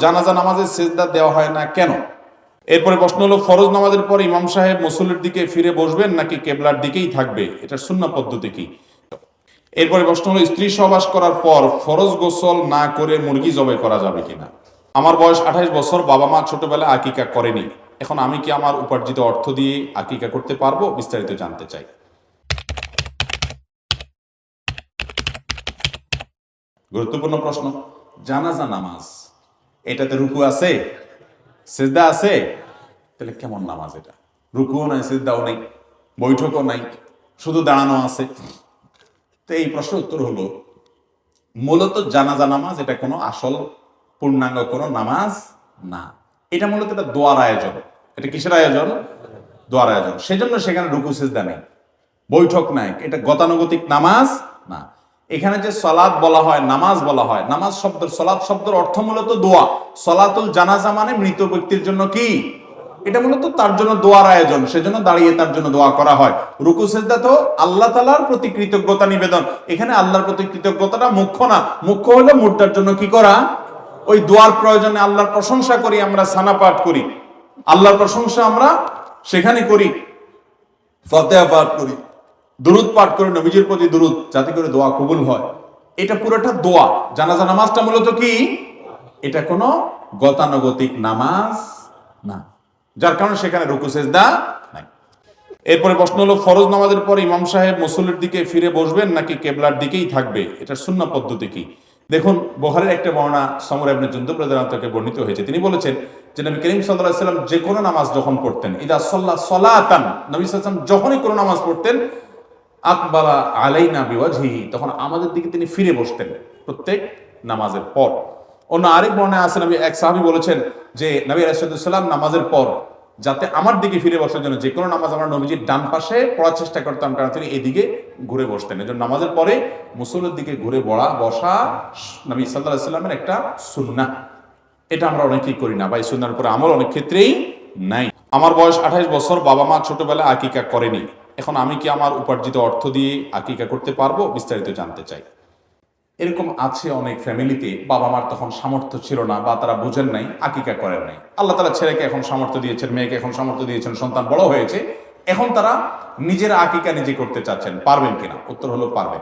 জানাজা নামাজের সেজদা দেওয়া হয় না কেন? এরপরে প্রশ্ন হলো, ফরজ নামাজের পর ইমাম সাহেব মুসল্লির দিকে ফিরে বসবেন নাকি কেবলার দিকেই থাকবে? এটা শূন্য পদ্ধতি কি? এরপরে প্রশ্ন হলো, স্ত্রী সহবাস করার পর ফরজ গোসল না করে মুরগি জবাই করা যাবে কিনা? আমার বয়স আঠাইশ বছর, বাবা মা ছোটবেলায় আকিকা করেনি। এখন আমি কি আমার উপার্জিত অর্থ দিয়ে আকিকা করতে পারব? বিস্তারিত জানতে চাই। গুরুত্বপূর্ণ প্রশ্ন, জানাজা, নামাজ। এটাতে রুকু আছে? সিজদা আছে? তাহলে কেমন নামাজ এটা? রুকুও নাই, সিজদাও নেই, বৈঠকও নাই, শুধু দাঁড়ানো আছে? তো এই প্রশ্ন উত্তর হলো, মূলত জানাজা নামাজ এটা কোনো আসল পূর্ণাঙ্গ কোনো নামাজ না। এটা মূলত এটা দোয়ার আয়োজন। এটা কিসের আয়োজন? দোয়ার আয়োজন। সেজন্য সেখানে রুকু, সিজদা নেই, বৈঠক নাই। এটা গতানুগতিক নামাজ না। এখানে যে সলাদ বলা হয়, নামাজ বলা হয়, নামাজ শব্দ সলাদ শব্দের অর্থ মূলত দোয়া। সলাতুল জানাজা মানে মৃত ব্যক্তির জন্য কি? এটা মূলত তার জন্য দোয়ার আয়োজন, সেজন্য দাঁড়িয়ে তার জন্য দোয়া করা হয়। রুকু, সেজদা তো আল্লাহ তালার প্রতি কৃতজ্ঞতা নিবেদন। এখানে আল্লাহর প্রতি কৃতজ্ঞতাটা মুখ্য না, মুখ্য হলো মুদ্রার জন্য কি করা? ওই দোয়ার প্রয়োজনে আল্লাহর প্রশংসা করি, আমরা সানা পাঠ করি। আল্লাহর প্রশংসা আমরা সেখানে করি। ফতেহা পাঠ করি। দুরুদ পাঠ করে নবীজির প্রতি দুরুদ, যাতে করে দোয়া কবুল হয়। এটা পুরোটা দোয়া। জানাজা নামাজটা মূলত কি? এটা কোনো গতানুগতিক নামাজ না। যার কারণে সেখানে রুকু, সেজদা নাই। এরপরে প্রশ্ন হলো, ফরজ নামাজের পর ইমাম সাহেব মুসল্লির দিকে ফিরে বসবেন নাকি কেবলার দিকেই থাকবে? এটা শূন্য পদ্ধতি কি? দেখুন বোহারের একটা বর্ণনা সমর ইবনে জুন্দুব রাদিয়াল্লাহু বর্ণিত হয়েছে। তিনি বলেছেন যে নবী করিম আলাইহি সাল্লাম যে কোনো নামাজ যখন পড়তেন, ইদা সাল্লা সলাতান, নবী সাল্লাম যখনই কোনো নামাজ পড়তেন আকবালা আলাইনা বিওয়াজহি তখন আমাদের দিকে তিনি ফিরে বসতেন প্রত্যেক নামাজের পর। অন্য আরেক বর্ণায় আছে, নবী এক সাহাবী বলেছেন যে, নবী রাসূলুল্লাহ নামাজের পর যাতে আমার দিকে ফিরে বসার জন্য যে কোনো নামাজ আমরা নবীজির ডান পাশে পড়ার চেষ্টা করতাম, কারণ তিনি এদিকে ঘুরে বসতেন। এজন্য নামাজের পরে মুসলের দিকে ঘুরে বড়া, বসা নবী সাল্লাল্লাহু সাল্লামের একটা সুন্নাহ এটা আমরা অনেকেই করি না, বা এই সুন্নার উপরে আমল অনেক ক্ষেত্রেই নাই। আমার বয়স আঠাইশ বছর, বাবা মা ছোটবেলায় আকিকা করেনি। এখন আমি কি আমার উপার্জিত অর্থ দিয়ে আকিকা করতে পারব? বিস্তারিত জানতে চাই। এরকম আছে অনেক ফ্যামিলিতে বাবা মার তখন সামর্থ্য ছিল না বা তারা বুঝেন নাই, আকিকা করেন নাই। আল্লাহ তালা ছেলেকে এখন সামর্থ্য দিয়েছেন, মেয়েকে এখন সামর্থ্য দিয়েছেন, সন্তান বড় হয়েছে। এখন তারা নিজের আকিকা নিজে করতে চাচ্ছেন, পারবেন কিনা উত্তর হলো পারবেন।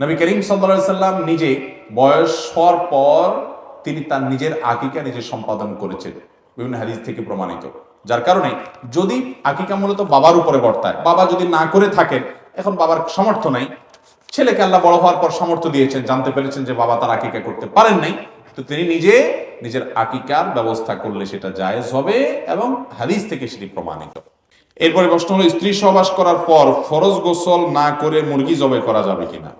নবী করিম সাল্লা সাল্লাম নিজে বয়স হওয়ার পর তিনি তার নিজের আকিকা নিজে সম্পাদন করেছেন। বিভিন্ন হাদিস থেকে প্রমাণিত। যার কারণে যদি আকিকা মূলত বাবার উপরে বর্তায়, বাবা যদি না করে থাকেন এখন বাবার সামর্থ্য নাই, ছেলেকে আল্লাহ বড় হওয়ার পর সামর্থ্য দিয়েছেন, জানতে পেরেছেন যে বাবা তার আকিকা করতে পারেন নাই, তো তিনি নিজে নিজের আকিকার ব্যবস্থা করলে সেটা জায়েজ হবে এবং হাদিস থেকে সেটি প্রমাণিত। এরপরে প্রশ্ন হলো, স্ত্রী সহবাস করার পর ফরজ গোসল না করে মুরগি জবাই করা যাবে কিনা?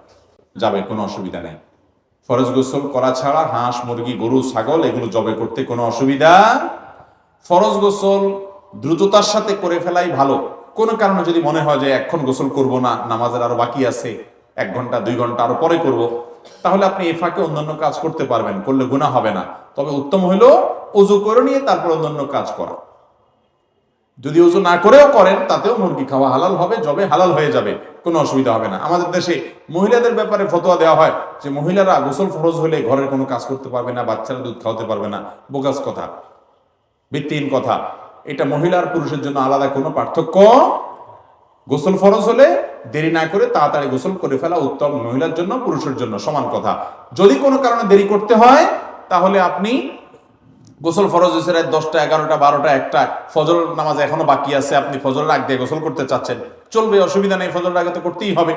যাবে, কোনো অসুবিধা নেই। ফরজ গোসল করা ছাড়া হাঁস, মুরগি, গরু, ছাগল এগুলো জবে করতে কোনো অসুবিধা ফরজ গোসল দ্রুততার সাথে করে ফেলাই ভালো। কোনো কারণে যদি মনে হয় যে এখন গোসল করব না, নামাজের আরও বাকি আছে, এক ঘণ্টা, দুই ঘণ্টা আরও পরে করব, তাহলে আপনি এ ফাঁকে অন্যান্য কাজ করতে পারবেন, করলে গুণা হবে না। তবে উত্তম হলো অজু করে নিয়ে তারপর অন্যান্য কাজ করা। যদি ওজু না করেও করেন, তাতেও মুরগি খাওয়া হালাল হবে জবে হালাল হয়ে যাবে, কোনো অসুবিধা হবে না। আমাদের দেশে মহিলাদের ব্যাপারে ফতোয়া দেওয়া হয় যে মহিলারা গোসল ফরজ হলে ঘরের কোনো কাজ করতে পারবে না, বাচ্চারা দুধ খাওয়াতে পারবে না, বোগাস কথা। ভিত্তিহীন কথা। এটা মহিলার পুরুষের জন্য আলাদা কোনো পার্থক্য গোসল ফরজ হলে দেরি না করে তাড়াতাড়ি গোসল করে ফেলা উত্তম মহিলার জন্য, পুরুষের জন্য সমান কথা। যদি কোনো কারণে দেরি করতে হয়, তাহলে আপনি গোসল ফরজ রাত দশটা, এগারোটা, বারোটা, একটা, ফজর নামাজ এখনও বাকি আছে, আপনি ফজরের রাগ দিয়ে গোসল করতে চাচ্ছেন। চলবে, অসুবিধা নেই, ফজরের আগে তো করতেই হবে।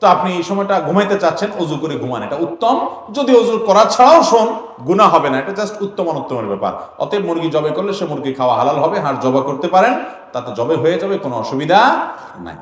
তো আপনি এই সময়টা ঘুমাইতে চাচ্ছেন, অজু করে ঘুমান। এটা উত্তম। যদি অজু করা ছাড়াও শোন গুণা হবে না। এটা জাস্ট উত্তম অনুত্তমের ব্যাপার। অতএব মুরগি জবে করলে সে মুরগি খাওয়া হালাল হবে হাড় জবা করতে পারেন, তাতে জবে হয়ে যাবে, কোনো অসুবিধা নাই।